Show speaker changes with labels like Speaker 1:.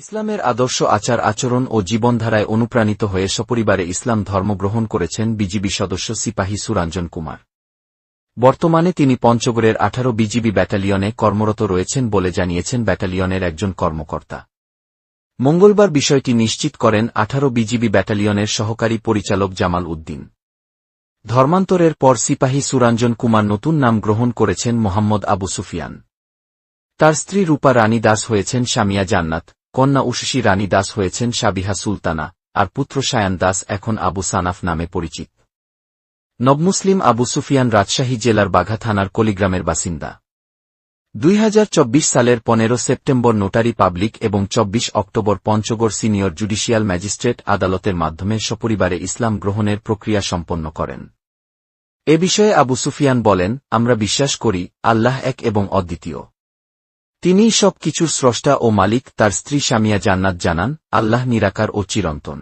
Speaker 1: ইসলামের আদর্শ আচার আচরণ ও জীবনধারায় অনুপ্রাণিত হয়ে সপরিবারে ইসলাম ধর্ম গ্রহণ করেছেন বিজিবি সদস্য সিপাহী সুরঞ্জন কুমার বর্তমানে তিনি পঞ্চগড়ের আঠারো বিজিবি ব্যাটালিয়নে কর্মরত রয়েছেন বলে জানিয়েছেন ব্যাটালিয়নের একজন কর্মকর্তা মঙ্গলবার বিষয়টি নিশ্চিত করেন আঠারো বিজিবি ব্যাটালিয়নের সহকারী পরিচালক জামাল উদ্দিন ধর্মান্তরের পর সিপাহী সুরঞ্জন কুমার নতুন নাম গ্রহণ করেছেন মোহাম্মদ আবু সুফিয়ান তার স্ত্রী রূপা রানী দাস হয়েছেন সামিয়া জান্নাত কন্যা উশসী রানী দাস হয়েছেন সাবিহা সুলতানা আর পুত্র সায়ান দাস এখন আবু সানাফ নামে পরিচিত নবমুসলিম আবু সুফিয়ান রাজশাহী জেলার বাঘা থানার কলিগ্রামের বাসিন্দা দুই সালের পনেরো সেপ্টেম্বর নোটারি পাবলিক এবং ২৪ October Panchagarh senior judicial magistrate আদালতের মাধ্যমে সপরিবারে ইসলাম গ্রহণের প্রক্রিয়া সম্পন্ন করেন এ বিষয়ে আবু সুফিয়ান বলেন আমরা বিশ্বাস করি আল্লাহ এক এবং অদ্বিতীয় তিনি কিছুর স্রষ্টা ও মালিক তার স্ত্রী স্বামিয়া জান্নাত জানান আল্লাহ নিরাকার ও চিরন্তন